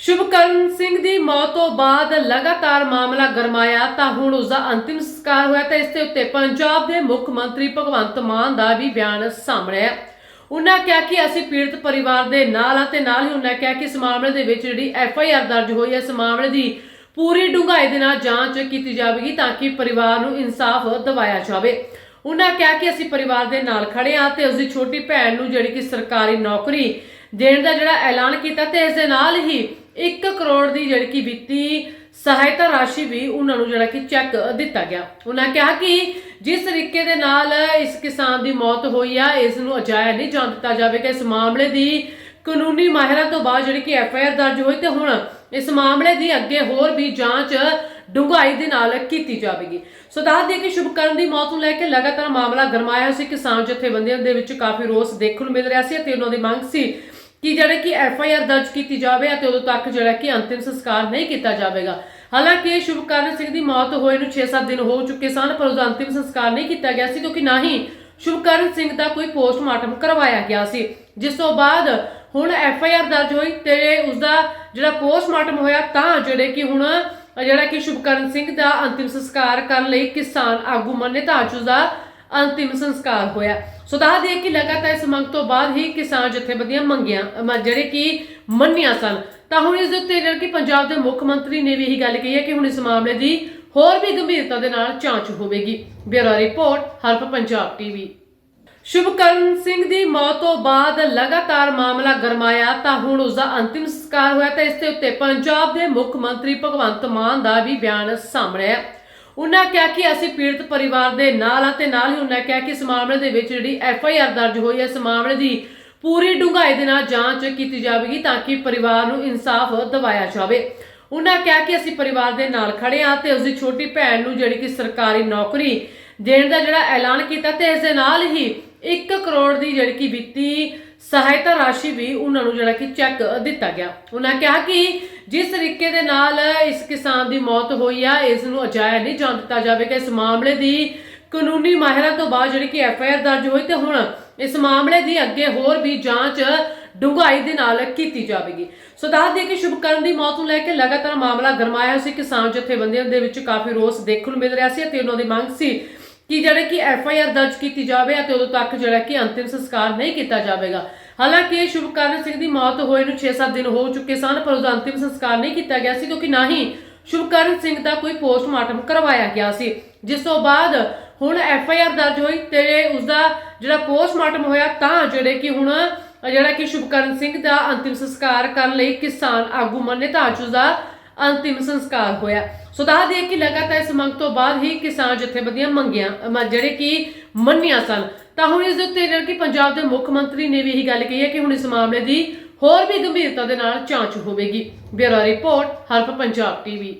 ਸ਼ੁਭਕਰਨ ਸਿੰਘ ਦੀ ਮੌਤ ਤੋਂ ਬਾਅਦ ਲਗਾਤਾਰ ਮਾਮਲਾ ਗਰਮਾਇਆ, ਤਾਂ ਹੁਣ ਉਸ ਦਾ ਅੰਤਿਮ ਸੰਸਕਾਰ ਹੋਇਆ ਤਾਂ ਇਸ ਦੇ ਉੱਤੇ ਪੰਜਾਬ ਦੇ ਮੁੱਖ ਮੰਤਰੀ ਭਗਵੰਤ ਮਾਨ ਦਾ ਵੀ ਬਿਆਨ ਸਾਹਮਣੇ ਆਇਆ। ਉਹਨਾਂ ਕਿਹਾ ਕਿ ਅਸੀਂ ਪੀੜਤ ਪਰਿਵਾਰ ਦੇ ਨਾਲ ਆ ਤੇ ਨਾਲ ਹੀ ਉਹਨਾਂ ਕਿਹਾ ਕਿ ਇਸ ਮਾਮਲੇ ਦੇ ਵਿੱਚ ਜਿਹੜੀ ਐਫ ਆਈ ਆਰ ਦਰਜ ਹੋਈ ਹੈ, ਇਸ ਮਾਮਲੇ ਦੀ ਪੂਰੀ ਡੂੰਘਾਈ ਦੇ ਨਾਲ ਜਾਂਚ ਕੀਤੀ ਜਾਵੇਗੀ ਤਾਂ ਕਿ ਪਰਿਵਾਰ ਨੂੰ ਇਨਸਾਫ ਦਿਵਾਇਆ ਜਾਵੇ। ਉਹਨਾਂ ਕਿਹਾ ਕਿ ਅਸੀਂ ਪਰਿਵਾਰ ਦੇ ਨਾਲ ਖੜੇ ਹਾਂ ਤੇ ਉਸ ਦੀ ਛੋਟੀ ਭੈਣ ਨੂੰ ਜਿਹੜੀ ਕਿ ਸਰਕਾਰੀ ਨੌਕਰੀ ਦੇਣ ਦਾ ਜਿਹੜਾ ਐਲਾਨ ਕੀਤਾ ਤੇ ਇਸ ਦੇ ਨਾਲ ਹੀ 1 ਕਰੋੜ ਦੀ ਜਿਹੜੀ ਕਿ ਵਿੱਤੀ ਸਹਾਇਤਾ ਰਾਸ਼ੀ ਵੀ ਉਹਨਾਂ ਨੂੰ ਜਿਹੜਾ ਕਿ ਚੈੱਕ ਦਿੱਤਾ ਗਿਆ। ਉਹਨਾਂ ਕਿਹਾ ਕਿ ਜਿਸ ਤਰੀਕੇ ਦੇ ਨਾਲ ਇਸ ਕਿਸਾਨ ਦੀ ਮੌਤ ਹੋਈ ਆ, ਇਸ ਨੂੰ ਅਜਾਇਆ ਨਹੀਂ ਜਾਣ ਦਿੱਤਾ ਜਾਵੇਗਾ। ਇਸ ਮਾਮਲੇ ਦੀ ਕਾਨੂੰਨੀ ਮਾਹਿਰਾਂ ਤੋਂ ਬਾਅਦ ਜਿਹੜੀ ਕਿ ਐਫ ਆਈ ਆਰ ਦਰਜ ਹੋਈ ਤੇ ਹੁਣ ਇਸ ਮਾਮਲੇ ਦੀ ਅੱਗੇ ਹੋਰ ਵੀ ਜਾਂਚ ਡੂੰਘਾਈ ਦੇ ਨਾਲ ਕੀਤੀ ਜਾਵੇਗੀ। ਸੋ ਦੱਸ ਦਈਏ ਕਿ ਸ਼ੁਭਕਰਨ ਦੀ ਮੌਤ ਨੂੰ ਲੈ ਕੇ ਲਗਾਤਾਰ ਮਾਮਲਾ ਗਰਮਾਇਆ ਸੀ। ਕਿਸਾਨ ਜਥੇਬੰਦੀਆਂ ਦੇ ਵਿੱਚ ਕਾਫੀ ਰੋਸ ਦੇਖਣ ਨੂੰ ਮਿਲ ਰਿਹਾ ਸੀ ਅਤੇ ਉਹਨਾਂ ਦੀ ਮੰਗ ਸੀ ਕਿ ਜਿਹੜਾ ਕਿ ਐਫ ਆਈ ਆਰ ਦਰਜ ਕੀਤੀ ਜਾਵੇ ਅਤੇ ਉਦੋਂ ਤੱਕ ਜਿਹੜਾ ਕਿ ਅੰਤਿਮ ਸੰਸਕਾਰ ਨਹੀਂ ਕੀਤਾ ਜਾਵੇਗਾ। ਹਾਲਾਂਕਿ ਸ਼ੁਭਕਰਨ ਸਿੰਘ ਦੀ ਮੌਤ ਹੋਏ ਨੂੰ 6-7 ਦਿਨ ਹੋ ਚੁੱਕੇ ਸਨ, ਪਰ ਉਹਦਾ ਅੰਤਿਮ ਸੰਸਕਾਰ ਨਹੀਂ ਕੀਤਾ ਗਿਆ ਸੀ, ਕਿਉਂਕਿ ਨਾ ਹੀ ਸ਼ੁਭਕਰਨ ਸਿੰਘ ਦਾ ਕੋਈ ਪੋਸਟਮਾਰਟਮ ਕਰਵਾਇਆ ਗਿਆ ਸੀ। ਜਿਸ ਤੋਂ ਬਾਅਦ ਹੁਣ ਐਫ ਆਈ ਆਰ ਦਰਜ ਹੋਈ ਤੇ ਉਸ ਦਾ ਜਿਹੜਾ ਪੋਸਟਮਾਰਟਮ ਹੋਇਆ, ਤਾਂ ਜਿਹੜੇ ਕਿ ਹੁਣ ਜਿਹੜਾ ਕਿ ਸ਼ੁਭਕਰਨ ਸਿੰਘ ਦਾ ਅੰਤਿਮ ਸੰਸਕਾਰ ਕਰਨ ਲਈ ਕਿਸਾਨ ਆਗੂ ਮੰਨੇ, ਤਾਂ ਅੱਜ ਉਸ ਦਾ ਅੰਤਿਮ ਸੰਸਕਾਰ ਹੋਇਆ। ਸੋ ਦੱਸ ਦਈਏ ਕਿ ਲਗਾਤਾਰ ਇਸ ਮੰਗ ਤੋਂ ਬਾਅਦ ਹੀ ਕਿਸਾਨ ਜਥੇਬੰਦੀਆਂ ਮੰਗੀਆਂ ਜਿਹੜੇ ਕਿ ਮੰਨੀਆਂ ਸਨ। ਤਾਂ ਹੁਣ ਇਸ ਦੇ ਉੱਤੇ ਜਿਹੜਾ ਕਿ ਪੰਜਾਬ ਦੇ ਮੁੱਖ ਮੰਤਰੀ ਨੇ ਵੀ ਇਹੀ ਗੱਲ ਕਹੀ ਹੈ ਕਿ ਹੁਣ ਇਸ ਮਾਮਲੇ ਦੀ ਹੋਰ ਵੀ ਗੰਭੀਰਤਾ ਦੇ ਨਾਲ ਜਾਂਚ ਹੋਵੇਗੀ। Bureau report, Harp Punjab TV. Shubhkaran Singh ਦੀ ਮੌਤ ਤੋਂ ਬਾਅਦ ਲਗਾਤਾਰ ਮਾਮਲਾ ਗਰਮਾਇਆ, ਤਾਂ ਹੁਣ ਉਸ ਦਾ ਅੰਤਿਮ ਸੰਸਕਾਰ ਹੋਇਆ, ਤਾਂ ਇਸ ਦੇ ਉੱਤੇ ਪੰਜਾਬ ਦੇ ਮੁੱਖ ਮੰਤਰੀ ਭਗਵੰਤ ਮਾਨ ਦਾ ਵੀ ਬਿਆਨ ਸਾਹਮਣੇ ਆਇਆ। ਉਹਨਾਂ ਕਿਹਾ ਕਿ ਅਸੀਂ ਪੀੜਤ ਪਰਿਵਾਰ ਦੇ ਨਾਲ ਆ ਤੇ ਨਾਲ ਹੀ ਉਹਨਾਂ ਕਿਹਾ ਕਿ ਇਸ ਮਾਮਲੇ ਦੇ ਵਿੱਚ ਜਿਹੜੀ ਐਫ ਆਈ ਆਰ ਦਰਜ ਹੋਈ ਹੈ, ਇਸ ਮਾਮਲੇ ਦੀ ਪੂਰੀ ਡੂੰਘਾਈ ਦੇ ਨਾਲ ਜਾਂਚ ਕੀਤੀ ਜਾਵੇਗੀ ਤਾਂ ਕਿ ਪਰਿਵਾਰ ਨੂੰ ਇਨਸਾਫ ਦਿਵਾਇਆ ਜਾਵੇ। ਉਹਨਾਂ ਕਿਹਾ ਕਿ ਅਸੀਂ ਪਰਿਵਾਰ ਦੇ ਨਾਲ ਖੜੇ ਹਾਂ ਤੇ ਉਸ ਦੀ ਛੋਟੀ ਭੈਣ ਨੂੰ ਜਿਹੜੀ ਕਿ ਸਰਕਾਰੀ ਨੌਕਰੀ ਦੇਣ ਦਾ ਜਿਹੜਾ ਐਲਾਨ ਕੀਤਾ ਤੇ ਇਸ ਦੇ ਨਾਲ ਹੀ 1 ਕਰੋੜ ਦੀ ਜਿਹੜੀ ਕਿ ਵਿੱਤੀ ਸਹਾਇਤਾ ਰਾਸ਼ੀ ਵੀ ਉਹਨਾਂ ਨੂੰ ਜਿਹੜਾ ਕਿ ਚੈੱਕ ਦਿੱਤਾ ਗਿਆ। ਉਹਨਾਂ ਕਿਹਾ ਕਿ ਜਿਸ ਤਰੀਕੇ ਦੇ ਨਾਲ ਇਸ ਕਿਸਾਨ ਦੀ ਮੌਤ ਹੋਈ ਆ, ਇਸ ਨੂੰ ਅਜਾਇਆ ਨਹੀਂ ਜਾਣ ਦਿੱਤਾ ਜਾਵੇਗਾ। ਇਸ ਮਾਮਲੇ ਦੀ ਕਾਨੂੰਨੀ ਮਾਹਿਰਾਂ ਤੋਂ ਬਾਅਦ ਜਿਹੜੀ ਕਿ ਐਫ ਆਈ ਆਰ ਦਰਜ ਹੋਈ ਤੇ ਹੁਣ ਇਸ ਮਾਮਲੇ ਦੀ ਅੱਗੇ ਹੋਰ ਵੀ ਜਾਂਚ ਡੂੰਘਾਈ ਦੇ ਨਾਲ ਕੀਤੀ ਜਾਵੇਗੀ। ਸੋ ਦੱਸ ਦਈਏ ਕਿ ਸ਼ੁਭਕਰਨ ਦੀ ਮੌਤ ਨੂੰ ਲੈ ਕੇ ਲਗਾਤਾਰ ਮਾਮਲਾ ਗਰਮਾਇਆ ਸੀ। ਕਿਸਾਨ ਜਥੇਬੰਦੀਆਂ ਦੇ ਵਿੱਚ ਕਾਫੀ ਰੋਸ ਦੇਖਣ ਨੂੰ ਮਿਲ ਰਿਹਾ ਸੀ ਅਤੇ ਉਹਨਾਂ ਦੀ ਮੰਗ ਸੀ ਕਿ ਜਿਹੜੇ ਕਿ ਐਫ ਆਈ ਆਰ ਦਰਜ ਕੀਤੀ ਜਾਵੇ ਅਤੇ ਉਦੋਂ ਤੱਕ ਜਿਹੜਾ ਕਿ ਅੰਤਿਮ ਸੰਸਕਾਰ ਨਹੀਂ ਕੀਤਾ ਜਾਵੇਗਾ। ਹਾਲਾਂਕਿ ਸ਼ੁਭਕਰਨ ਸਿੰਘ ਦੀ ਮੌਤ ਹੋਏ ਨੂੰ 6-7 ਦਿਨ ਹੋ ਚੁੱਕੇ ਸਨ, ਪਰ ਉਹਦਾ ਅੰਤਿਮ ਸੰਸਕਾਰ ਨਹੀਂ ਕੀਤਾ ਗਿਆ ਸੀ, ਕਿਉਂਕਿ ਨਾ ਹੀ ਸ਼ੁਭਕਰਨ ਸਿੰਘ ਦਾ ਕੋਈ ਪੋਸਟਮਾਰਟਮ ਕਰਵਾਇਆ ਗਿਆ ਸੀ। ਜਿਸ ਤੋਂ ਬਾਅਦ ਹੁਣ ਐਫ ਆਈ ਆਰ ਦਰਜ ਹੋਈ ਤੇ ਉਸ ਦਾ ਜਿਹੜਾ ਪੋਸਟਮਾਰਟਮ ਹੋਇਆ, ਤਾਂ ਜਿਹੜੇ ਕਿ ਹੁਣ ਜਿਹੜਾ ਕਿ ਸ਼ੁਭਕਰਨ ਸਿੰਘ ਦਾ ਅੰਤਿਮ ਸੰਸਕਾਰ ਕਰਨ ਲਈ ਕਿਸਾਨ ਆਗੂ ਮੰਨੇ, ਤਾਂ ਅੱਜ ਉਸ ਦਾ ਅੰਤਿਮ ਸੰਸਕਾਰ ਹੋਇਆ। ਸੋ ਦੱਸ ਦਈਏ ਕਿ ਲਗਾਤਾਰ ਇਸ ਮੰਗ ਤੋਂ ਬਾਅਦ ਹੀ ਕਿਸਾਨ ਜਥੇਬੰਦੀਆਂ ਮੰਗੀਆਂ ਜਿਹੜੇ ਕਿ ਮੰਨੀਆਂ ਸਨ। ਤਾਂ ਹੁਣ ਇਸ ਦੇ ਉੱਤੇ ਜਿਹੜਾ ਕਿ ਪੰਜਾਬ ਦੇ ਮੁੱਖ ਮੰਤਰੀ ਨੇ ਵੀ ਇਹੀ ਗੱਲ ਕਹੀ ਹੈ ਕਿ ਹੁਣ ਇਸ ਮਾਮਲੇ ਦੀ ਹੋਰ ਵੀ ਗੰਭੀਰਤਾ ਦੇ ਨਾਲ ਜਾਂਚ ਹੋਵੇਗੀ। Bureau report, Harp Punjab TV.